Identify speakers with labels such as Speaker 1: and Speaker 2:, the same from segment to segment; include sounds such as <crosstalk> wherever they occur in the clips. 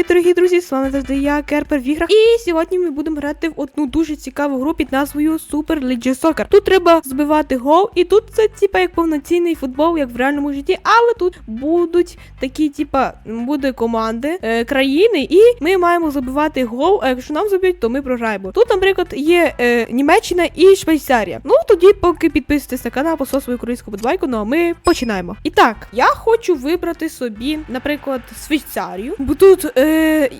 Speaker 1: мої дорогі друзі, з вами завжди я, Керпер в іграх. І сьогодні ми будемо грати в одну дуже цікаву гру під назвою Super League Soccer. Тут треба збивати гол, і тут це типа як повноцінний футбол, як в реальному житті, але тут будуть такі, типа, буде команди е, країни, і ми маємо забивати гол. А якщо нам заб'ють, то ми програємо. Тут, наприклад, є е, Німеччина і Швейцарія. Ну тоді, поки підписуйтесь на канал, посол свою українську подбайку, ну а ми починаємо. І так, я хочу вибрати собі, наприклад, Швейцарію, бо тут е,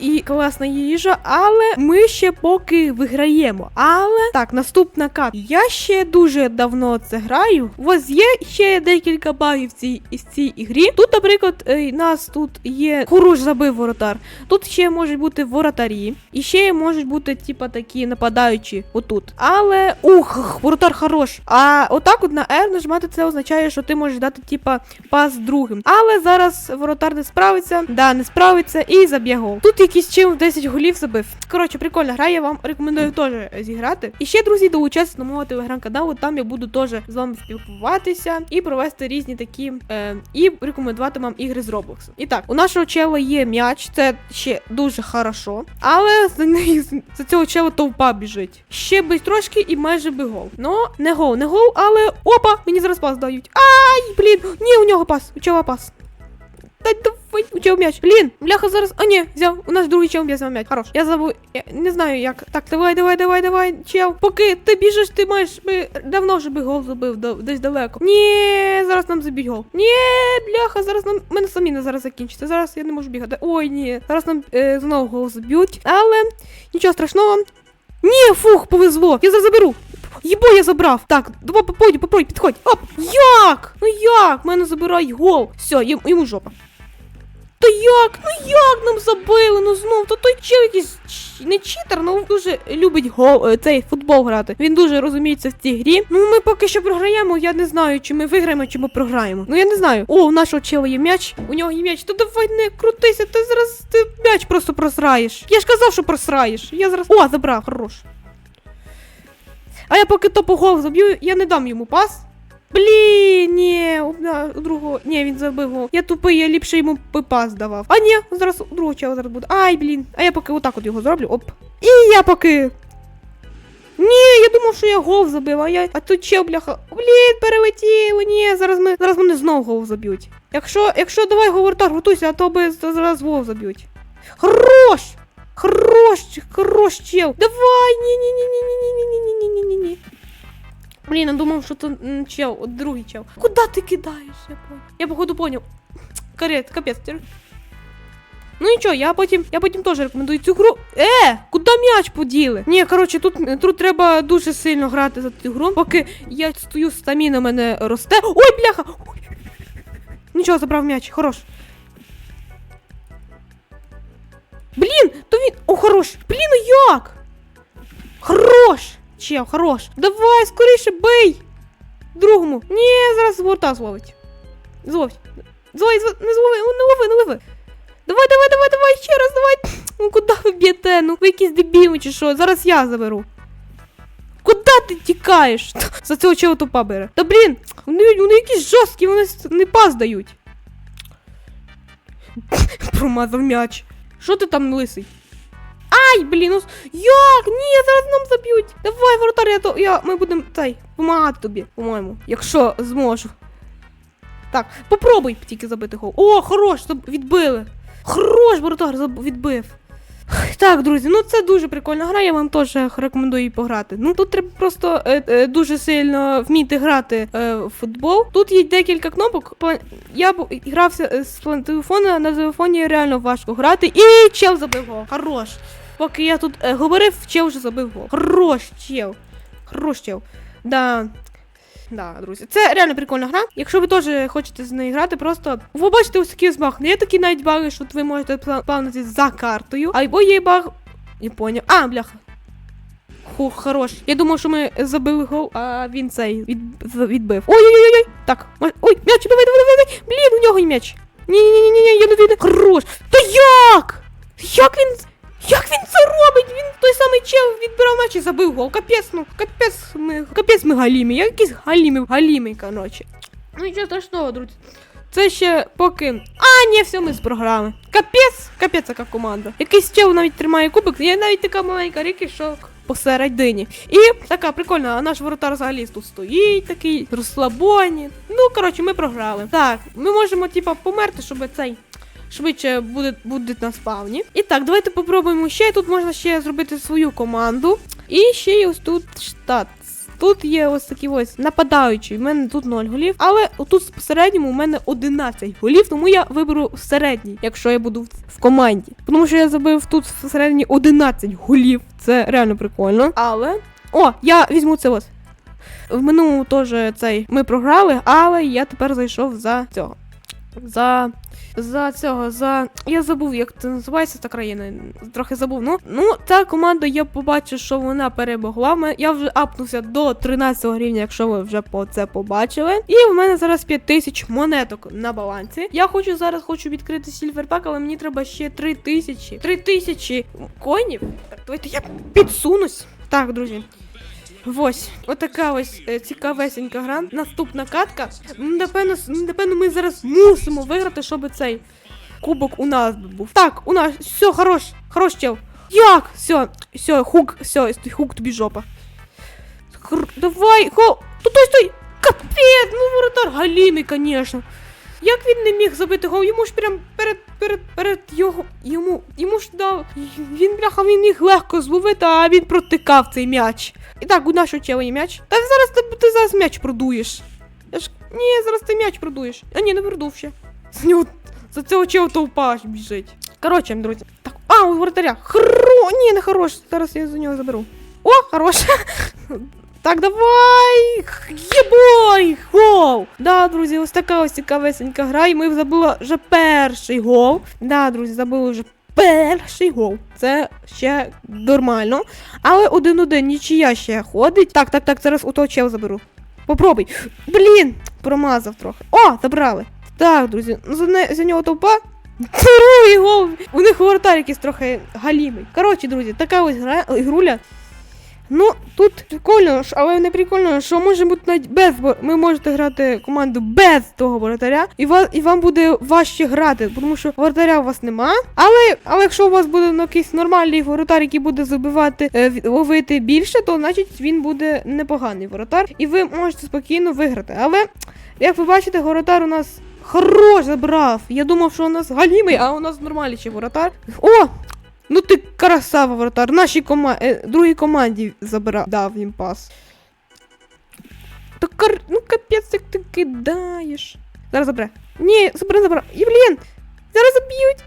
Speaker 1: і класна їжа, але ми ще поки виграємо. Але так, наступна кат. Я ще дуже давно це граю. У вас є ще декілька багів в цій, в цій ігрі. Тут, наприклад, е, нас тут є Хуруш забив воротар. Тут ще можуть бути воротарі, і ще можуть бути, типа, такі нападаючі отут. Але ух, воротар хорош. А отак от на R нажимати це означає, що ти можеш дати, типа, пас другим. Але зараз воротар не справиться, да, не справиться і заб'є гол. Тут якийсь чим в 10 голів забив. Коротше, прикольна гра, я вам рекомендую теж зіграти. І ще, друзі, долучайтеся до мого телеграм-каналу, там я буду теж з вами спілкуватися і провести різні такі е, і рекомендувати вам ігри з Roblox. І так, у нашого чела є м'яч, це ще дуже хорошо. Але за неї за цього чела товпа біжить. Ще би трошки і майже би гол. Ну, не гол, не гол, але опа, мені зараз пас дають. Ай, блін, ні, у нього пас, у чела пас. Дай давай, у чого м'яч. Блін, бляха зараз. А ні, взяв. У нас другий чел взяв м'яч. Хорош. Я забув. Я не знаю як. Так, давай, давай, давай, давай. Чел. Поки ти біжиш, ти маєш би давно вже би гол забив десь далеко. Ні, зараз нам заб'ють гол. Ні, бляха, зараз нам. Мене самі не зараз закінчиться. Зараз я не можу бігати. Ой, ні. Зараз нам е, знову гол заб'ють. Але нічого страшного. Ні, фух, повезло. Я зараз заберу. Єбо, я забрав. Так, давай попойди, попойди, підходь. Оп. Як? Ну як? Мене забирають гол. Все, йому жопа. Як? Ну як нам забили? Ну знов, то той чел якийсь не читер, ну дуже любить гол, е, цей футбол грати. Він дуже розуміється в цій грі. Ну ми поки що програємо. Я не знаю, чи ми виграємо, чи ми програємо. Ну я не знаю. О, у нашого чела є м'яч. У нього є м'яч. То давай не крутися, ти зараз ти м'яч просто просраєш. Я ж казав, що просраєш. Я зараз. О, забрав, хорош. А я поки топу гол заб'ю, я не дам йому пас. Блін, ні, у другого. Ні, він забив гол. Я тупий, я ліпше йому би пас давав. А ні, зараз у другого чела зараз буде. Ай, блін. А я поки отак от його зроблю. Оп. І я поки. Ні, я думав, що я гол забив, а я. А тут чел, бляха. Блін, перелетіло. Ні, зараз ми зараз мене знову гол заб'ють. Якщо, якщо давай говортар, готуйся, а то би зараз гол заб'ють. Хорош! Хорош, хорош, чел. Давай, ні, Блін, я думав, що то чел, от другий чел. Куда ти кидаєш? Я понял. Я походу поняв. <tsk> Карет, капець. Ну нічого, я потім, я потім теж рекомендую цю гру. Е, куди м'яч поділи? Ні, коротше, тут, тут треба дуже сильно грати за цю гру, поки я стою, стаміна мене росте. Ой, бляха! Нічого, забрав м'яч, хорош. Блін, то він. О, хорош! Блін, ну як? Хорош! Чел, хорош. Давай, скоріше бий! Другому. Ні, зараз борта зловить. Зловить. Зловить, зловить, не злови, не лови, не лови. Давай, давай, давай, давай, ще раз, давай. Ну куди ви б'єте? Ну ви якісь дебіли чи що? Зараз я заберу. Куди ти тікаєш? <laughs> За цього чого тупа бере. Та блін, вони, вони якісь жорсткі, вони не пас дають. <laughs> Промазав м'яч. Що ти там лисий? Ай, блін, ну як? Ні, зараз нам заб'ють. Давай, воротар, я то. Я, ми будемо цей, помагати тобі, по-моєму. Якщо зможу. Так, попробуй тільки забити гол. О, хорош, відбили. Хорош, воротар відбив. Так, друзі, ну це дуже прикольна гра, я вам теж рекомендую її пограти. Ну тут треба просто е, е, дуже сильно вміти грати е, в футбол. Тут є декілька кнопок. Я б грався з телефона, на телефоні реально важко грати. І чел забив гол. Хорош. Поки я тут е, говорив, чел вже забив гол. Хорош, чел. Хорош чел. Да. Да, друзі, це реально прикольна гра. Якщо ви теж хочете з нею грати, просто ви бачите ось такий баг. Є такі навіть баги, що ви можете пла- плавнути за картою. Або є баг. Не поняв. А, бляха. Ху, хорош. Я думав, що ми забили гол, а він цей від, відбив. Ой-ой-ой! Так, ой, м'яч, давай, давай, давай. Блін, у нього і м'яч. Ні-ні-ні, ні, я не віду. Хорош. Та як? Як він. Як він це робить? Він той самий чел відбирав м'яч і забив гол. Капець, ну, капець ми. Капець ми галімі. Я якийсь галімий, галімий, коротше. Ну нічого страшного, друзі. Це ще поки. А, ні, все, ми з програми. Капець, капець, яка команда. Якийсь чел навіть тримає кубик, є навіть така маленька ріки, що посередині. І така прикольна, а наш воротар взагалі тут стоїть, такий розслабоні. Ну, коротше, ми програли. Так, ми можемо, типа, померти, щоб цей. Швидше буде, буде на спавні. І так, давайте попробуємо ще. Тут можна ще зробити свою команду. І ще є ось тут штат. Тут є ось такі ось нападаючі. У мене тут 0 голів. Але тут в середньому у мене 11 голів, тому я виберу середній, якщо я буду в, в команді. Тому що я забив тут всередині 11 голів. Це реально прикольно. Але. О, я візьму це ось. В минулому теж цей ми програли, але я тепер зайшов за цього. За. За цього, за. Я забув, як це називається та країна. Трохи забув. Ну, ну та команда, я побачив, що вона перемогла. Я вже апнувся до 13 рівня, якщо ви вже по це побачили. І в мене зараз 5000 монеток на балансі. Я хочу зараз хочу відкрити сільверпак, але мені треба ще 3000. 3000 коїнів. Так, давайте я підсунусь. Так, друзі. Ось, отака ось е, цікавесенька гра. Наступна катка. М, Напевно, с- напевно, ми зараз мусимо виграти, щоб цей кубок у нас був. Так, у нас все, хорош, хорош чел. Як? Все, все, хук, все, хук тобі жопа. Хр... Давай, хо. Тут стой, стой! Капець, ну воротар галімий, конечно. Як він не міг забити гол? Йому ж прям перед перед перед його йому йому ж дав. Він бляха він міг легко зловити, а він протикав цей м'яч. І так, у нашого чела м'яч. Та зараз ти, ти зараз м'яч продуєш. Я ж. Ні, зараз ти м'яч продуєш. А ні, не продув ще. За нього за цього чела толпа біжить. Коротше, друзі. Так, а, у воротаря. Хро! Ні, не хорош. Зараз я за нього заберу. О, хорош. Так, давай! Єбой! Гол! Да, друзі, ось така ось цікавесенька гра, і ми забули вже перший гол. Да, друзі, забули вже перший гол. Це ще нормально. Але один-один, нічия ще ходить. Так, так, так, зараз у того чел заберу. Попробуй. Блін! Промазав трохи. О, забрали. Так, друзі, за, не, за нього толпа. <laughs> Другий гол! У них воротар якийсь трохи галімий. Коротше, друзі, така ось гра, ігруля. Ну, тут прикольно, але не прикольно, що може бути навіть без ви можете грати команду без того воротаря, і ва, і вам буде важче грати, тому що воротаря у вас нема. Але, але якщо у вас буде ну, якийсь нормальний воротар, який буде забивати е, ловити більше, то значить він буде непоганий воротар, і ви можете спокійно виграти. Але як ви бачите, воротар у нас. Хорош забрав. Я думав, що у нас галімий, а у нас нормальний воротар. О! Ну ти красава, воротар. Нашій кома... е, другій команді забрав, дав їм пас. Та кар... Ну капець, як ти кидаєш. Зараз забере. Ні, забере, забере. І блін! Зараз заб'ють.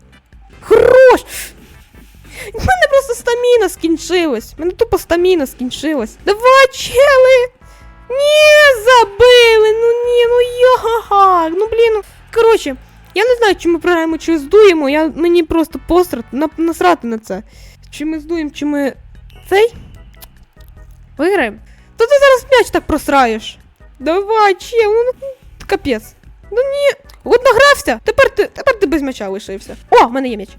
Speaker 1: Хорош! У мене просто стаміна скінчилась. У мене тупо стаміна скінчилась. Давай, чели! Ні, забили! Ну ні, ну як? Ну блін. ну. Коротше, я не знаю, чи ми програємо, чи здуємо. Я, мені просто посрат, на, насрати на це. Чи ми здуємо, чи ми. Цей? Виграємо? То ти зараз м'яч так просраєш. Давай, чи ну, ну капець. Ну ні. От награвся. Тепер ти, тепер ти без м'яча лишився. О, в мене є м'яч.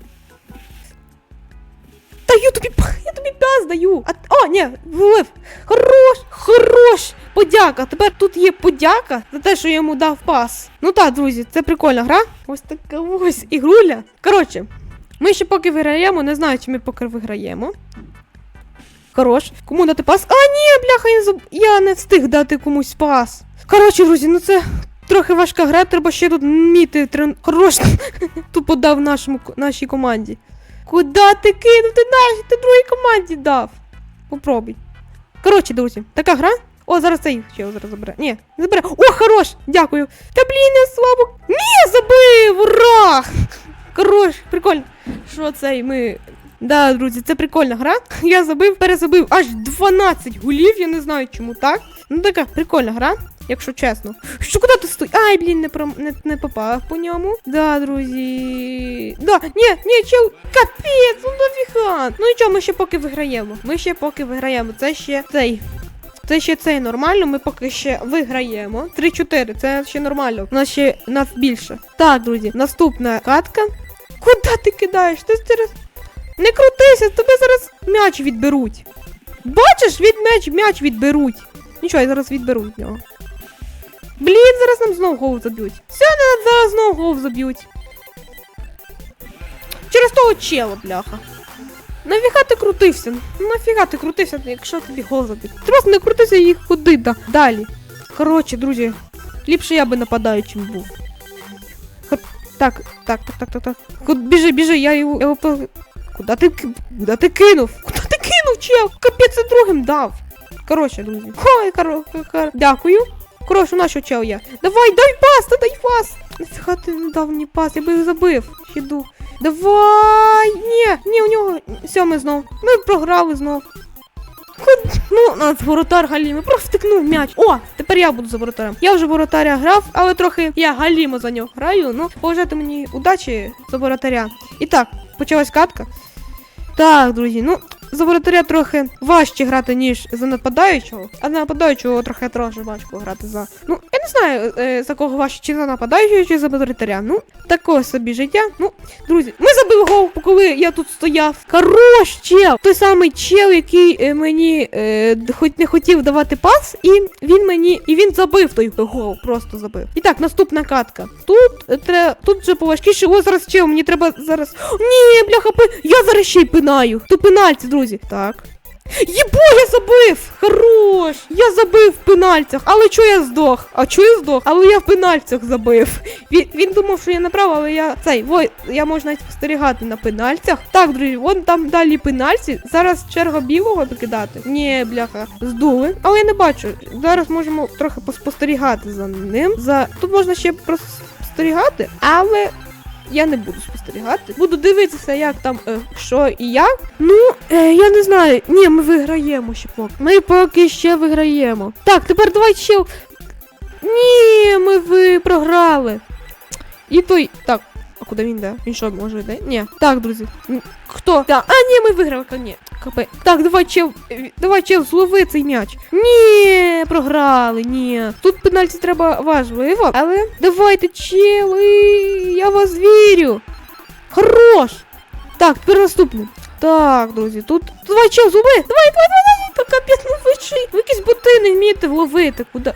Speaker 1: Даю тобі, я тобі пас даю. А, о, ні, влив. Хорош, хорош. Подяка. Тепер тут є подяка за те, що я йому дав пас. Ну так, друзі, це прикольна гра. Ось така ось ігруля. Коротше, ми ще поки виграємо, не знаю, чи ми поки виграємо. Хорош. Кому дати пас? А, ні, бляха, я, заб... я не встиг дати комусь пас. Коротше, друзі, ну це трохи важка гра, треба ще тут вміти трен... Хорош. <laughs> Тупо дав нашому, нашій команді. Куда ти кинув? Ти нашій, ти другій команді дав. Попробуй. Коротше, друзі, така гра. О, зараз цей ще його зараз забере. Ні, не забере. О, хорош! Дякую. Та блін, я слабо. Ні, забив! Ура! Хорош, прикольно. Що цей ми. Да, друзі, це прикольна гра. Я забив, перезабив аж 12 гулів, я не знаю чому так. Ну така прикольна гра, якщо чесно. Що куди ти стоїш? Ай, блін, не, пром... не, не попав по ньому. Да, друзі. Да, ні, ні, чел, капець, ну нафіга. Ну нічого, ми ще поки виграємо. Ми ще поки виграємо. Це ще цей. Це ще цей нормально, ми поки ще виграємо. 3-4, це ще нормально. У нас ще нас більше. Так, друзі, наступна катка. Куди ти кидаєш? Ти зараз. Не крутися, тебе зараз м'яч відберуть. Бачиш, від м'яч м'яч відберуть. Нічого, я зараз відберу від нього. Блін, зараз нам знову гол заб'ють. Все, нам зараз знову гол заб'ють. Через того чела, бляха. Нафіга ти крутився? Нафіга ти крутився, якщо тобі гол заб'ють? Ти просто не крутився і ходи да. далі. Коротше, друзі, ліпше я би нападаючим був. Так, так, так, так, так, так. Біжи, біжи, я його. Його Куда ти, куда ти кинув? Куда ти кинув, чел? Капець другим дав. Коротше, друзі. Ой, коро, кор... Дякую. Коротше, у нас що чел є. Давай, дай пас, та дай пас. Нафіга ти не дав мені пас, я би його забив. Іду. Давай! Ні, ні, у нього сьомий знов. Ми програли знов. Ну, нас воротар галімо, просто втикнув м'яч. О, тепер я буду за воротарем. Я вже воротаря грав, але трохи я галімо за нього граю. Ну, побажайте мені удачі за воротаря. І так, почалась катка. Так, друзі, ну, за воротаря трохи важче грати, ніж за нападаючого. А за нападаючого трохи трохи важко грати за. Ну, я не знаю, е, за кого важче, чи за нападаючого, чи за воротаря. Ну, такого собі життя. Ну, друзі, ми забили гол, коли я тут стояв. Хорош, чел! Той самий чел, який е, мені е, хоч не хотів давати пас, і він мені. І він забив той гол, просто забив. І так, наступна катка. Тут е, тре, тут вже поважкіше. О, зараз чел, мені треба зараз. Ні, бляха, пи... я зараз ще й пинаю. То пенальті, друзі. Так. Єбо, я забив! Хорош! Я забив в пенальцях, але чого я здох? А чого я здох? Але я в пенальцях забив. Він, він думав, що я направо, але я цей, ой, я можу навіть спостерігати на пенальцях. Так, друзі, вон там далі пенальці. Зараз черга білого викидати. Ні, бляха, здули. Але я не бачу. Зараз можемо трохи поспостерігати за ним. За тут можна ще просто спостерігати, але. Я не буду спостерігати. Буду дивитися, як там е, що і як. Ну, е, я не знаю. Ні, ми виграємо ще поки. Ми поки ще виграємо. Так, тепер давай ще. Ні, ми ви програли. І той. Так. А куди він йде? Він що, може йде? Ні. Так, друзі. Хто? Так, а ні, ми виграли. Ні. Капе. Так, давай чел. е, Давай чел, злови цей м'яч. Ні, програли, ні. Тут пенальті треба важливо, але давайте, чели, я вас вірю. Хорош. Так, тепер наступне. Так, друзі, тут. Давай, чел, злови. Давай, давай, давай, давай. Капець, ну ви чи? Ви якісь боти не вмієте вловити. Куди?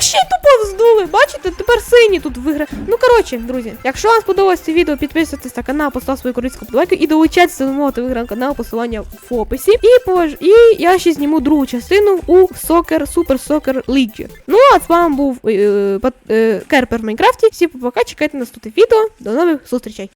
Speaker 1: Й тупо вздули, бачите? Тепер сині тут вигра. Ну коротше, друзі, якщо вам сподобалось це відео, підписуйтесь на канал, поставте свою кориску подобайку і долучайтеся до мого телеграм-каналу, посилання в описі. І пож... і я ще зніму другу частину у Soccer Super Soccer League. Ну а з вами був е, е, е, Керпер в Майнкрафті. Всі пока, чекайте наступне відео. До нових зустрічей.